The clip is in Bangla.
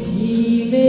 ছিলে